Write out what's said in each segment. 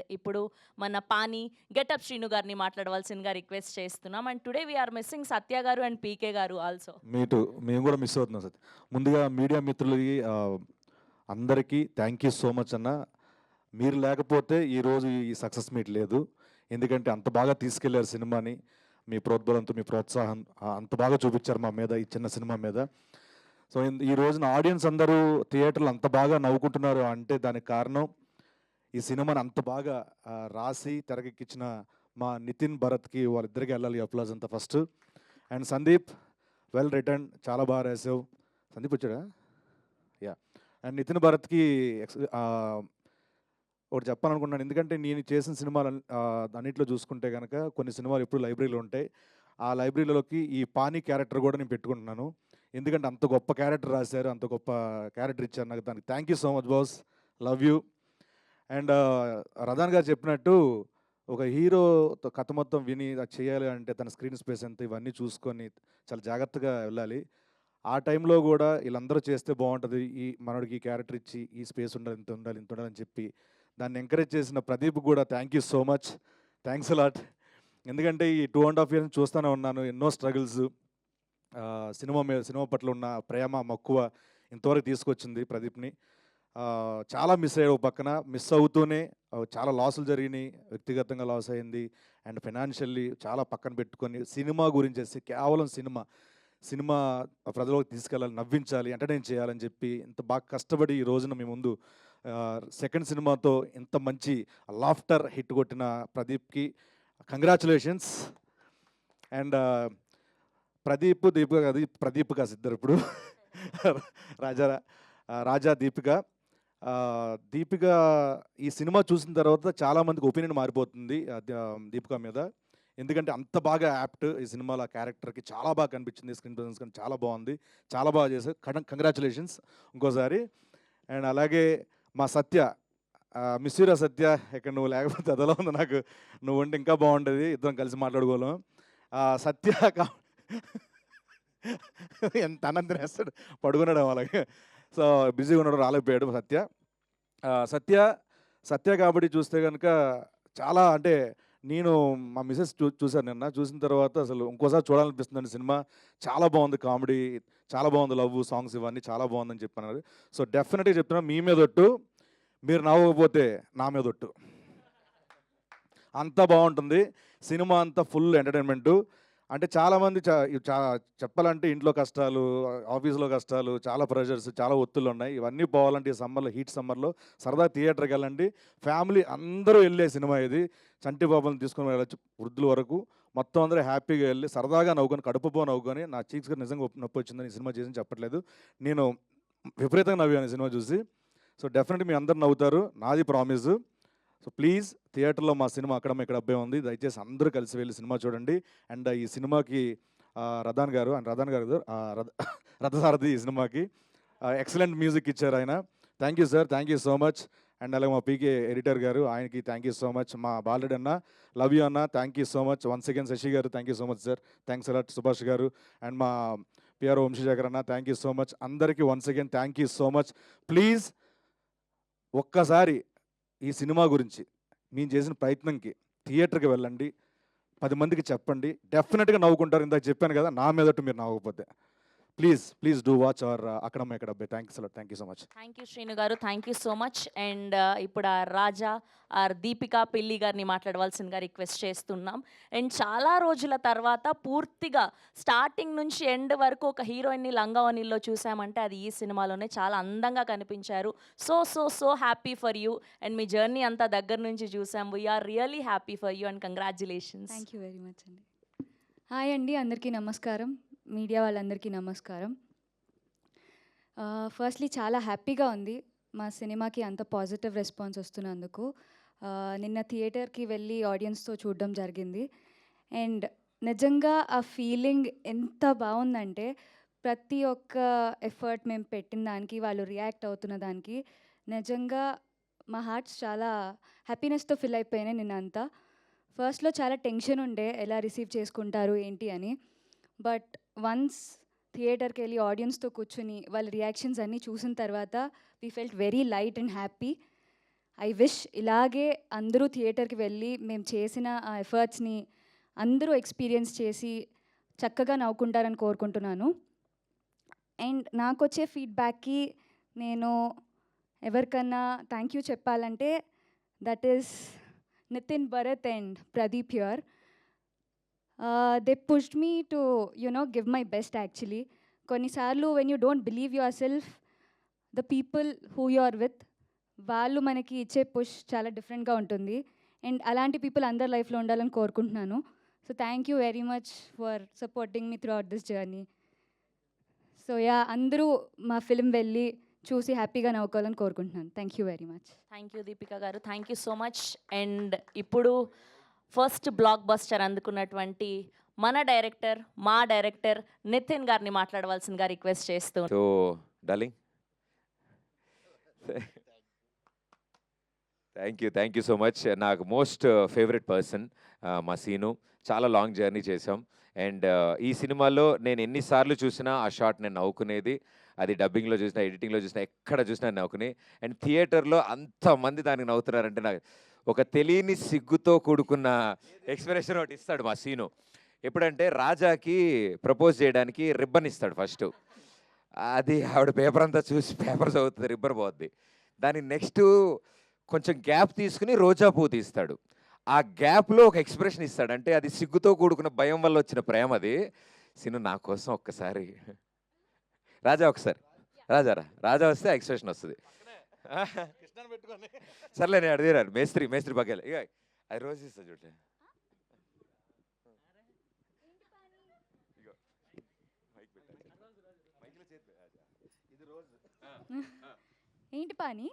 And ఇప్పుడు మన పాని getup Srinu గారిని మాట్లాడవలసిందిగా రిక్వెస్ట్ చేస్తున్నాం. And today we are missing Satya garu and PK garu also. Me too మేము కూడా మిస్ అవుతున్నాం సార్ ముందుగా మీడియా మిత్రులకి అందరికీ థ్యాంక్ యూ సో మచ్ అన్న. మీరు లేకపోతే ఈరోజు ఈ సక్సెస్ మీట్ లేదు. ఎందుకంటే అంత బాగా తీసుకెళ్ళారు సినిమాని. మీ ప్రోద్బలంతో మీ ప్రోత్సాహం అంత బాగా చూపించారు మా మీద ఈ చిన్న సినిమా మీద. సో ఈ రోజున ఆడియన్స్ అందరూ థియేటర్లు అంత బాగా నవ్వుకుంటున్నారు అంటే దానికి కారణం ఈ సినిమాని అంత బాగా రాసి తెరకెక్కించిన మా నితిన్ భరత్కి వాళ్ళిద్దరికి వెళ్ళాలి అప్లాజ్ అంతా first. And Sandeep well written చాలా బాగా రాసావు. సందీప్ వచ్చాడా? యా. అండ్ నితిన్ భరత్కి ఎక్స్ ఒకటి చెప్పాలనుకున్నాను ఎందుకంటే నేను చేసిన సినిమాలు అన్నింటిలో చూసుకుంటే కనుక కొన్ని సినిమాలు ఎప్పుడు లైబ్రరీలో ఉంటాయి. ఆ లైబ్రరీలోకి ఈ పానీ క్యారెక్టర్ కూడా నేను పెట్టుకుంటున్నాను. ఎందుకంటే అంత గొప్ప క్యారెక్టర్ రాశారు అంత గొప్ప క్యారెక్టర్ ఇచ్చారు నాకు దానికి. Thank you so much boss. Love you. And Radhan garu చెప్పినట్టు ఒక హీరో కథ మొత్తం విని అది చేయాలి అంటే తన స్క్రీన్ స్పేస్ ఎంత ఇవన్నీ చూసుకొని చాలా జాగ్రత్తగా వెళ్ళాలి. ఆ టైంలో కూడా వీళ్ళందరూ చేస్తే బాగుంటుంది. ఈ మనోడికి ఈ క్యారెక్టర్ ఇచ్చి ఈ స్పేస్ ఉండాలి ఇంత ఉండాలి ఇంత ఉండాలని చెప్పి దాన్ని ఎంకరేజ్ చేసిన ప్రదీప్ కూడా thank you so much. Thanks a lot. ఎందుకంటే ఈ టూ అండ్ హాఫ్ ఇయర్స్ చూస్తూనే ఉన్నాను. ఎన్నో స్ట్రగుల్స్ సినిమా మీద సినిమా పట్ల ఉన్న ప్రేమ మక్కువ ఇంతవరకు తీసుకొచ్చింది ప్రదీప్ని. చాలా మిస్ అయ్యాడు ఒక పక్కన. మిస్ అవుతూనే చాలా లాసులు జరిగినాయి. వ్యక్తిగతంగా లాస్ అయింది. అండ్ ఫైనాన్షియల్లీ చాలా పక్కన పెట్టుకొని సినిమా గురించి కేవలం సినిమా సినిమా ప్రజలకు తీసుకెళ్ళాలి నవ్వించాలి ఎంటర్టైన్ చేయాలని చెప్పి ఇంత బాగా కష్టపడి ఈ రోజున మీ ముందు సెకండ్ సినిమాతో ఇంత మంచి లాఫ్టర్ హిట్ కొట్టిన ప్రదీప్కి కంగ్రాచులేషన్స్ అండ్ ప్రదీప్ దీపిక అది ప్రదీప్ కాదు ఇద్దరు ఇప్పుడు. రాజా రాజా దీపిక. దీపిక ఈ సినిమా చూసిన తర్వాత చాలా మందికి ఒపీనియన్ మారిపోతుంది దీపిక మీద. ఎందుకంటే అంత బాగా యాప్ట్ ఈ సినిమాలో ఆ క్యారెక్టర్కి. చాలా బాగా కనిపించింది స్క్రీన్ ప్రజెన్స్ కానీ చాలా బాగుంది. చాలా బాగా చేశారు. కంగ్రాచులేషన్స్ ఇంకోసారి. అండ్ అలాగే మా సత్య మిస్యూరా సత్య ఇక్కడ నువ్వు లేకపోతే అదలో ఉంది నాకు. నువ్వు ఉంటే ఇంకా బాగుంటుంది ఇద్దరం కలిసి మాట్లాడుకోలేం సత్య ఎంత అన్నం తినేస్తాడు పడుకున్నాడు అలాగే. సో బిజీగా ఉండడం రాలేకపోయాడు సత్య. సత్య సత్య కాబట్టి చూస్తే కనుక చాలా అంటే నేను మా మిసెస్ చూ చూశాను నిన్న. చూసిన తర్వాత అసలు ఇంకోసారి చూడాలనిపిస్తుందండి సినిమా. చాలా బాగుంది కామెడీ చాలా బాగుంది లవ్ సాంగ్స్ ఇవన్నీ చాలా బాగుందని చెప్పాను సో డెఫినెట్గా చెప్తున్నా మీ మీద ఒట్టు మీరు నవ్వకపోతే నా మీద ఒట్టు. అంత బాగుంటుంది. సినిమా అంతా ఫుల్ ఎంటర్టైన్మెంటు. అంటే చాలామంది చా చెప్పాలంటే ఇంట్లో కష్టాలు ఆఫీస్లో కష్టాలు చాలా ప్రెషర్స్ చాలా ఒత్తులు ఉన్నాయి ఇవన్నీ పోవాలంటే ఈ సమ్మర్లో హీట్ సమ్మర్లో సరదా థియేటర్కి వెళ్ళండి. ఫ్యామిలీ అందరూ వెళ్ళే సినిమా ఇది. చంటి బాబుని తీసుకొని వెళ్ళచ్చు వృద్ధుల వరకు. మొత్తం అందరూ హ్యాపీగా వెళ్ళి సరదాగా నవ్వుకొని కడుపుపో నవ్వుకొని నా చీక్స్కి నిజంగా నొప్పి వచ్చిందని ఈ సినిమా చేసి చెప్పట్లేదు. నేను విపరీతంగా నవ్వాను ఈ సినిమా చూసి. సో డెఫినెట్గా మీ అందరు నవ్వుతారు. నాది ప్రామిస్. సో ప్లీజ్ థియేటర్లో మా సినిమా అక్కడ ఇక్కడ అబ్బాయి ఉంది. దయచేసి అందరూ కలిసి వెళ్ళి సినిమా చూడండి. అండ్ ఈ సినిమాకి ఆ, గారు అండ్ రదాన్ గారు రథ రథసారథి ఈ సినిమాకి ఎక్సలెంట్ మ్యూజిక్ ఇచ్చారు ఆయన. Thank you sir thank you so much. And అలాగే మా పీకే ఎడిటర్ గారు ఆయనకి థ్యాంక్ యూ సో మచ్. మా బాలెడ్ అన్న లవ్ యూ అన్న thank you so much. Once again Sashi garu thank you so much sir. Thanks a lot Subhash garu. And మా PR Vamsishekar అన్న థ్యాంక్ యూ సో మచ్. అందరికీ once again thank you so much. Please ఒక్కసారి ఈ cinema గురించి మేము చేసిన ప్రయత్నంకి థియేటర్కి వెళ్ళండి పది మందికి చెప్పండి డెఫినెట్గా నవ్వుకుంటారు ఇందాక చెప్పాను కదా నా మీదట్టు మీరు నవ్వకపోతే. Please please do watch our అక్కడ ఇక్కడ అబ్బాయి thank you thank you so much thank you Sreenu గారు thank you so much and ఇప్పుడు ఆ రాజా ఆర్ దీపిక పెళ్ళి గారిని మాట్లాడవలసిందిగా రిక్వెస్ట్ చేస్తున్నాం. అండ్ చాలా రోజుల తర్వాత పూర్తిగా స్టార్టింగ్ నుంచి ఎండ్ వరకు ఒక హీరోయిన్ని లంగావనిలో చూసామంటే అది ఈ సినిమాలోనే చాలా అందంగా కనిపించారు. So so so happy for you. And me journey అంతా దగ్గర నుంచి చూసాం. We are really happy for you and congratulations thank you very much అండి. హాయ్ అండి అందరికీ నమస్కారం. మీడియా వాళ్ళందరికీ నమస్కారం. ఫస్ట్లీ చాలా హ్యాపీగా ఉంది మా సినిమాకి అంత పాజిటివ్ రెస్పాన్స్ వస్తున్నందుకు. నిన్న థియేటర్కి వెళ్ళి ఆడియన్స్తో చూడడం జరిగింది. అండ్ నిజంగా ఆ ఫీలింగ్ ఎంత బాగుందంటే ప్రతి ఒక్క ఎఫర్ట్ మేము పెట్టిన దానికి వాళ్ళు రియాక్ట్ అవుతున్న దానికి నిజంగా మా హార్ట్స్ చాలా హ్యాపీనెస్తో ఫిల్ అయిపోయినాయి నిన్నంతా. ఫస్ట్లో చాలా టెన్షన్ ఉండే ఎలా రిసీవ్ చేసుకుంటారు ఏంటి అని. బట్ వన్స్ థియేటర్కి వెళ్ళి ఆడియన్స్తో కూర్చుని వాళ్ళ రియాక్షన్స్ అన్నీ చూసిన తర్వాత we felt very light and happy I wish ఇలాగే అందరూ థియేటర్కి వెళ్ళి మేము చేసిన ఆ ఎఫర్ట్స్ని అందరూ ఎక్స్పీరియన్స్ చేసి చక్కగా నవ్వుకుంటారని కోరుకుంటున్నాను. అండ్ నాకు వచ్చే ఫీడ్బ్యాక్కి నేను ఎవరికన్నా థ్యాంక్ యూ చెప్పాలంటే that is Nitin Bharat and Pradeep you're they pushed me to you know give my best actually కొన్నిసార్లు when you don't believe yourself the people who you are with వాళ్ళు మనకి ఇచ్చే పుష్ చాలా డిఫరెంట్గా ఉంటుంది. And అలాంటి people అందరి లైఫ్లో ఉండాలని కోరుకుంటున్నాను. So thank you very much for supporting me through this journey so yeah అందరూ మా ఫిలిం వెళ్ళి చూసి హ్యాపీగా నవ్వుకోవాలని కోరుకుంటున్నాను. Thank you very much thank you Deepika garu. Thank you so much and ఇప్పుడు ఫస్ట్ బ్లాక్ బస్టర్ అందుకున్నటువంటి మన డైరెక్టర్ మా డైరెక్టర్ నితిన్ గారిని మాట్లాడవలసిందిగా రిక్వెస్ట్ చేస్తూ so darling thank you thank you so much నాకు మోస్ట్ ఫేవరెట్ పర్సన్ మా సీను. చాలా లాంగ్ జర్నీ చేసాం అండ్ ఈ సినిమాలో నేను ఎన్నిసార్లు చూసినా ఆ షాట్ నేను నవ్వుకునేది. అది డబ్బింగ్లో చూసినా ఎడిటింగ్లో చూసినా ఎక్కడ చూసినా నవ్వుకుని. అండ్ థియేటర్లో అంతమంది దానికి నవ్వుతున్నారంటే నాకు ఒక తెలియని సిగ్గుతో కూడుకున్న ఎక్స్ప్రెషన్ ఒకటి ఇస్తాడు మా సీను. ఎప్పుడంటే రాజాకి ప్రపోజ్ చేయడానికి రిబ్బన్ ఇస్తాడు ఫస్ట్ అది ఆవిడ పేపర్ అంతా చూసి పేపర్ చదువుతుంది రిబ్బన్ పోద్ది. దాని నెక్స్ట్ కొంచెం గ్యాప్ తీసుకుని రోజా పువ్వు తీస్తాడు. ఆ గ్యాప్లో ఒక ఎక్స్ప్రెషన్ ఇస్తాడు. అంటే అది సిగ్గుతో కూడుకున్న భయం వల్ల వచ్చిన ప్రేమ అది. సిను నా కోసం ఒక్కసారి. రాజా ఒకసారి. రాజారా? రాజా వస్తే ఎక్స్ప్రెషన్ వస్తుంది. సర్లే నేను అడిగారు మేస్త్రి మేస్త్రి పక్కలే ఇక అది రోజు ఇస్తా చూడండి ఏంటి పాని?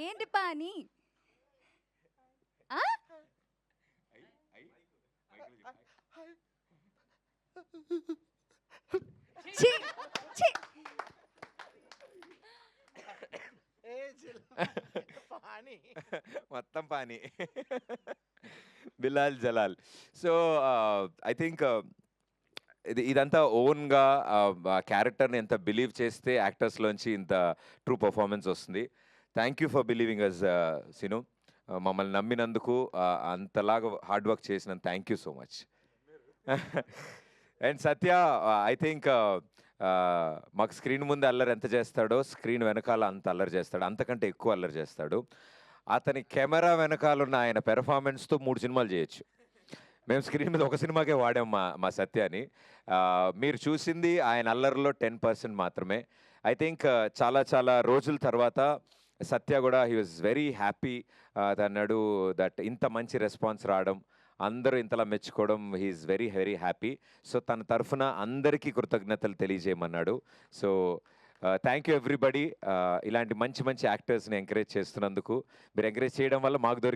ఏంటి పాని? ఆ? ఛీ, ఛీ. మొత్తం pani. Bilal Jalal. So I think ఇది ఇదంతా ఓన్గా క్యారెక్టర్ని ఎంత బిలీవ్ చేస్తే యాక్టర్స్లోంచి ఇంత ట్రూ పర్ఫార్మెన్స్ వస్తుంది. Thank you for believing us Seenu. మమ్మల్ని నమ్మినందుకు అంతలాగా హార్డ్ వర్క్ చేసినందుకు thank you so much. And Satya I think మాకు స్క్రీన్ ముందు అల్లరి ఎంత చేస్తాడో స్క్రీన్ వెనకాల అంత అల్లరి చేస్తాడు. అంతకంటే ఎక్కువ అల్లరి చేస్తాడు. అతని కెమెరా వెనకాల ఉన్న ఆయన పెర్ఫార్మెన్స్తో మూడు సినిమాలు చేయొచ్చు. మేము స్క్రీన్ మీద ఒక సినిమాకే వాడాం మా మా సత్యాని. మీరు చూసింది ఆయన అల్లరిలో టెన్ పర్సెంట్ మాత్రమే. ఐ థింక్ చాలా చాలా రోజుల తర్వాత సత్య కూడా హీ వాజ్ వెరీ హ్యాపీ. అన్నాడు దట్ ఇంత మంచి రెస్పాన్స్ రావడం అందరూ ఇంతలా మెచ్చుకోవడం he is very very happy so తన తరఫున అందరికీ కృతజ్ఞతలు తెలియజేయమన్నాడు. సో థ్యాంక్ యూ ఎవ్రీబడి ఇలాంటి మంచి మంచి యాక్టర్స్ని ఎంకరేజ్ చేస్తున్నందుకు. మీరు ఎంకరేజ్ చేయడం వల్ల మాకు దొరికి